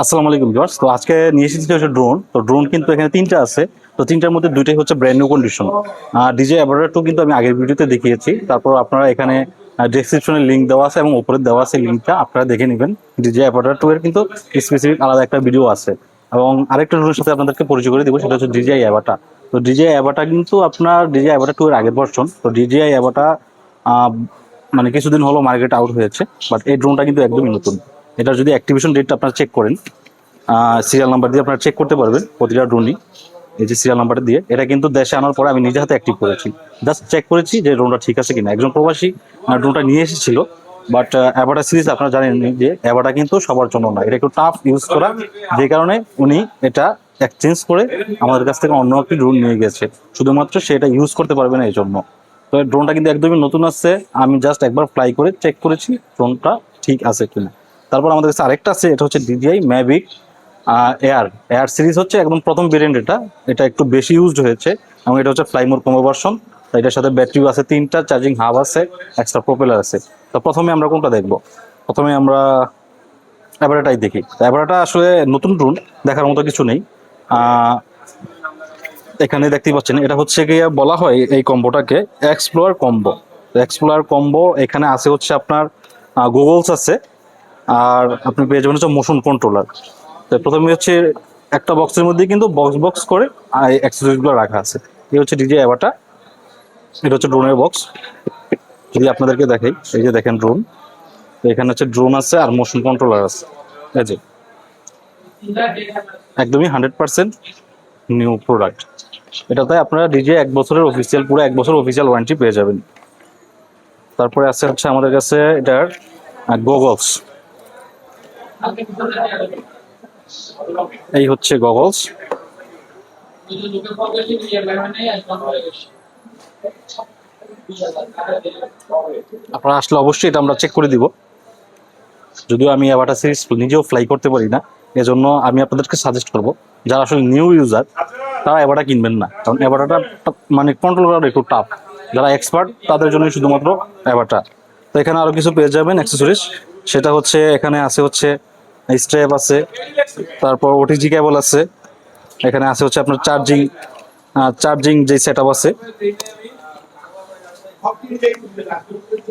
আসসালামু আলাইকুম ভিউয়ার্স। তো আজকে নিয়ে এসেছি হচ্ছে ড্রোন তো ড্রোন কিন্তু এখানে তিনটা আছে। তো তিনটার মধ্যে দুইটাই হচ্ছে ব্র্যান্ড নিউ কন্ডিশন আর ডিজে অ্যাভারেট টু কিন্তু আমি আগের ভিডিওতে দেখিয়েছি। তারপর আপনারা এখানে ডেসক্রিপশনে লিঙ্ক দেওয়া আছে এবং উপরে দেওয়া আছে লিঙ্কটা আপনারা দেখে নেবেন। ডিজে অ্যাভারেট টু এর কিন্তু স্পেসিফিক আলাদা একটা ভিডিও আছে। এবং আরেকটা ড্রোনের সাথে আপনাদেরকে পরিচয় করে দিব, সেটা হচ্ছে ডিজে অ্যাভাটা তো ডিজে অ্যাভাটা কিন্তু আপনার ডিজে অ্যাভাটা টু এর আগের ভার্সন তো ডিজে অ্যাভাটা মানে কিছুদিন হলো মার্কেট আউট হয়েছে। বাট এই ড্রোনটা কিন্তু একদমই নতুন। এটা যদি অ্যাক্টিভেশন ডেটটা আপনারা চেক করেন সিরিয়াল নাম্বার দিয়ে আপনারা চেক করতে পারবেন, প্রতিটা ড্রোনই এই যে সিরিয়াল নাম্বারটা দিয়ে, এটা কিন্তু দেশে আনার পরে আমি নিজে হাতে অ্যাক্টিভ করেছি। জাস্ট চেক করেছি যে ড্রোনটা ঠিক আছে কিনা। একজন প্রবাসী ড্রোনটা নিয়ে এসেছিল বাট অ্যাভাটা সিরিজ আপনারা জানেন যে অ্যাভাটা কিন্তু সবার জন্য না। এটা একটু টাফ ইউজ করা, যে কারণে উনি এটা এক্সচেঞ্জ করে আমাদের কাছ থেকে অন্য একটি ড্রোন নিয়ে গেছে। শুধুমাত্র সেটা ইউজ করতে পারবে না এই জন্য তো ড্রোনটা কিন্তু একদমই নতুন আসছে। আমি জাস্ট একবার ফ্লাই করে চেক করেছি ড্রোনটা ঠিক আছে কিনা। তারপর আমাদের কাছে আরেকটা আছে, এটা হচ্ছে DJI Mavic Air Air series হচ্ছে একদম প্রথম ভেরিয়েন্ট এটা। এটা একটু বেশি ইউজড হয়েছে এবং এটা হচ্ছে ফ্লাইমোর কমো ভার্সন এটার সাথে ব্যাটারিও আছে তিনটা চার্জিং হাব আছে এক্সট্রা প্রপেলার আছে। তো প্রথমে আমরা কোনটা দেখব? প্রথমে আমরা অ্যাভারেটাই দেখি। অ্যাভারেটা আসলে নতুন ড্রোন দেখার মতো কিছু নেই। এখানে দেখতেই পাচ্ছেন, এটা হচ্ছে গিয়ে বলা হয় এই কম্বোটাকে এক্সপ্লোর কম্বো এক্সপ্লোর কম্বো এখানে আছে হচ্ছে আপনার গুগলস আছে। আর আপনি পেয়ে যাবেন হচ্ছে মোশন কন্ট্রোলার তো প্রথমে হচ্ছে একটা বক্সের মধ্যে কিন্তু বক্স বক্স করে অ্যাক্সেসরিজগুলো রাখা আছে। এই হচ্ছে ডিজে অ্যাভাটা এটা হচ্ছে ড্রোনের বক্স যদি আপনাদেরকে দেখাই, এই যে দেখেন ড্রোন এখানে হচ্ছে ড্রোন আছে আর মোশন কন্ট্রোলার আছে। এই যে। একদমই হান্ড্রেড পার্সেন্ট নিউ প্রোডাক্ট এটাতে আপনারা ডিজে এক বছরের অফিসিয়াল পুরো এক বছর অফিসিয়াল ওয়ারেন্টি পেয়ে যাবেন। তারপরে আছে হচ্ছে আমাদের কাছে এটার গগলস এই হচ্ছে গগলস আপনারা আসলে অবশ্যই এটা আমরা চেক করে দিব। যদিও আমি অ্যাভাটা সিরিজ নিজেও ফ্লাই করতে পারি না, এজন্য আমি আপনাদেরকে সাজেস্ট করব, যারা আসলে নিউ ইউজার তারা অ্যাভাটা কিনবেন না। কারণ অ্যাভাটাটা মানে কন্ট্রোল করা একটু টাফ যারা এক্সপার্ট তাদের জন্য শুধুমাত্র অ্যাভাটা তো এখানে আরও কিছু পেয়ে যাবেন অ্যাক্সেসরিজ সেটা হচ্ছে, এখানে আছে হচ্ছে স্ট্রেপ আছে, তারপর ওটিজি কেবল আছে, এখানে আছে হচ্ছে আপনার চার্জিং চার্জিং যে সেট আছে।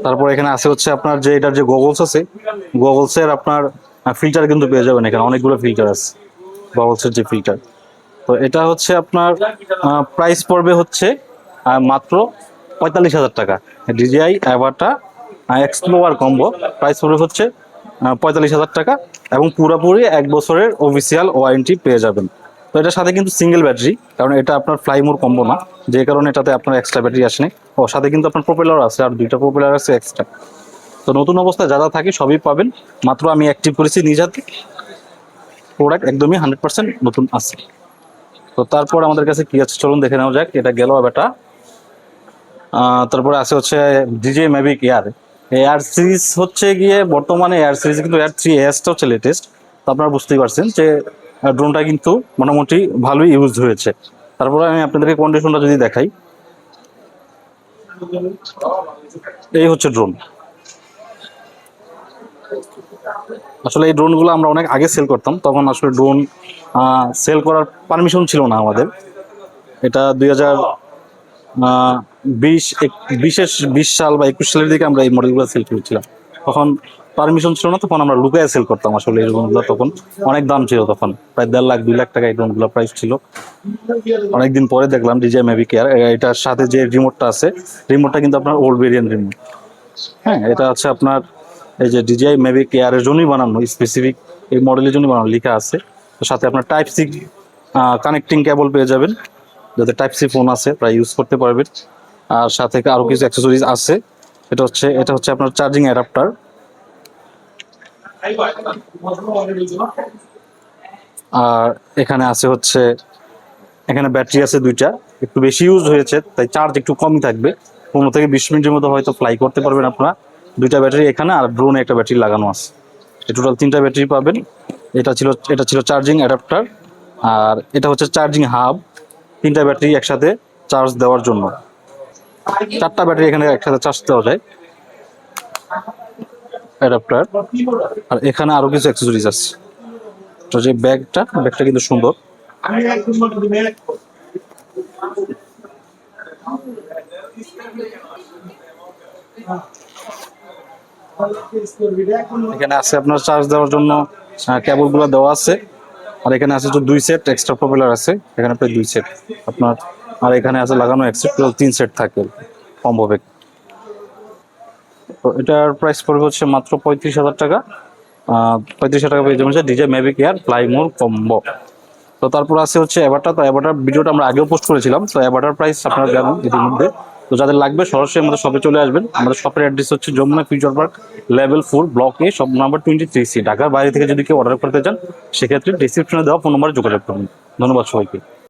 তারপর এখানে আছে হচ্ছে আপনার যে এটার যে গগলস আছে গগলস এর আপনার ফিল্টার কিন্তু পেয়ে যাবেন এখানে, অনেকগুলো ফিল্টার আছে গগলস এর যে ফিল্টার তো এটা হচ্ছে আপনার প্রাইস পড়বে হচ্ছে মাত্র পঁয়তাল্লিশ হাজার টাকা। DJI Avata explorer combo price পড়বে হচ্ছে পঁয়তাল্লিশ হাজার টাকা এবং পুরোপুরি এক বছরের অফিসিয়াল ওয়ারেন্টি পেয়ে যাবেন। তো এটার সাথে কিন্তু সিঙ্গেল ব্যাটারি কারণ এটা আপনার ফ্লাইমোর কম্বো না। যে কারণে এটাতে আপনার এক্সট্রা ব্যাটারি আসেনি ও, সাথে কিন্তু আপনার প্রপেলার আছে, আর দুইটা প্রপেলার আছে এক্সট্রা তো নতুন অবস্থায় যা যা থাকে সবই পাবেন। মাত্র আমি অ্যাক্টিভ করেছি নিজ প্রোডাক্ট একদমই হান্ড্রেড পার্সেন্ট নতুন আছে। তো তারপর আমাদের কাছে কি আছে? চলুন দেখে নেওয়া যাক। এটা গেল বেটা তারপরে আছে হচ্ছে DJI Mavic Air Air series হচ্ছে গিয়ে বর্তমানে এয়ার সিরিজ কিন্তু এয়ার থ্রি এসটা হচ্ছে লেটেস্ট তো আপনারা বুঝতেই পারছেন যে ড্রোনটা কিন্তু মোটামুটি ভালোই ইউজ হয়েছে। তারপরে আমি আপনাদেরকে কন্ডিশনটা যদি দেখাই। এই হচ্ছে ড্রোন আসলে এই ড্রোনগুলো আমরা অনেক আগে সেল করতাম, তখন আসলে ড্রোন সেল করার পারমিশন ছিল না আমাদের। এটা দুই হাজার বিশ বিশেষ বিশ সাল বা একুশ সালের দিকে আমরা এই মডেলগুলো সেল করেছিলাম। তখন পারমিশন ছিল না, তখন আমরা লুকায় সেল করতাম আসলে এই ড্রোনগুলো তখন। অনেক দাম ছিল তখন, প্রায় দেড় লাখ, দুই লাখ টাকা এই ড্রোনগুলো প্রাইস ছিল। অনেকদিন পরে দেখলাম ডিজে মেবি কেয়ার এটার সাথে যে রিমোটটা আছে রিমোটটা কিন্তু আপনার ওল্ড ভেরিয়েন্ট রিমোট হ্যাঁ এটা হচ্ছে আপনার এই যে ডিজিআই মেবি কেয়ারের জন্যই বানানো স্পেসিফিক এই মডেলের জন্যই বানানো লেখা আছে। সাথে আপনার টাইপ সি কানেক্টিং কেবল পেয়ে যাবেন। যাতে টাইপ সি ফোন আছে, প্রায় ইউজ করতে পারবেন। আর সাথে আরও কিছু অ্যাক্সেসরিজ আছে। এটা হচ্ছে এটা হচ্ছে আপনার চার্জিং অ্যাডাপ্টার আর এখানে আছে হচ্ছে, এখানে ব্যাটারি আছে দুইটা। একটু বেশি ইউজ হয়েছে, তাই চার্জ একটু কমই থাকবে। পনেরো থেকে বিশ মিনিটের মধ্যে হয়তো ফ্লাই করতে পারবেন আপনারা। দুইটা ব্যাটারি এখানে, আর ড্রোনে একটা ব্যাটারি লাগানো আছে। টোটাল তিনটা ব্যাটারি পাবেন। এটা ছিল এটা ছিল চার্জিং অ্যাডাপ্টার আর এটা হচ্ছে চার্জিং হাব তিনটা ব্যাটারি একসাথে চার্জ দেওয়ার জন্য। চারটা ব্যাটারি এখানে একসাথে চার্জ দেওয়া যায়। অ্যাডাপ্টার আর এখানে আরও কিছু অ্যাক্সেসরিজ আছে। তো যে ব্যাগটা ব্যাগটা কিন্তু সুন্দর। এখানে আছে আপনার চার্জ দেওয়ার জন্য কেবলগুলো দেওয়া আছে। আর এখানে আছে তো দুই সেট এক্সট্রা প্রপেলার আছে। এখানে প্রায় দুই সেট আপনার, আর এখানে আছে লাগানো এক সেট তিন সেট থাকে কম্বো ব্যাগ তো এটার প্রাইস পড়বে হচ্ছে মাত্র পঁয়ত্রিশ হাজার টাকা। পঁয়ত্রিশ হাজার টাকা পেয়ে যাবেন DJI Mavic Air fly more combo তো তারপর আছে হচ্ছে অ্যাভাটার তো অ্যাভাটার ভিডিওটা আমরা আগেও পোস্ট করেছিলাম। তো অ্যাভাটার প্রাইস আপনারা জানেন ইতিমধ্যে। তো যাদের লাগবে সরাসরি আমাদের শপে চলে আসবেন। আমাদের শপের অ্যাড্রেস হচ্ছে Jamuna Future Park level four block A shop number twenty three C ঢাকার বাইরে থেকে যদি কেউ অর্ডার করতে চান, সেক্ষেত্রে ডিসক্রিপশনে দেওয়া ফোন নম্বরে যোগাযোগ করুন। ধন্যবাদ সবাইকে।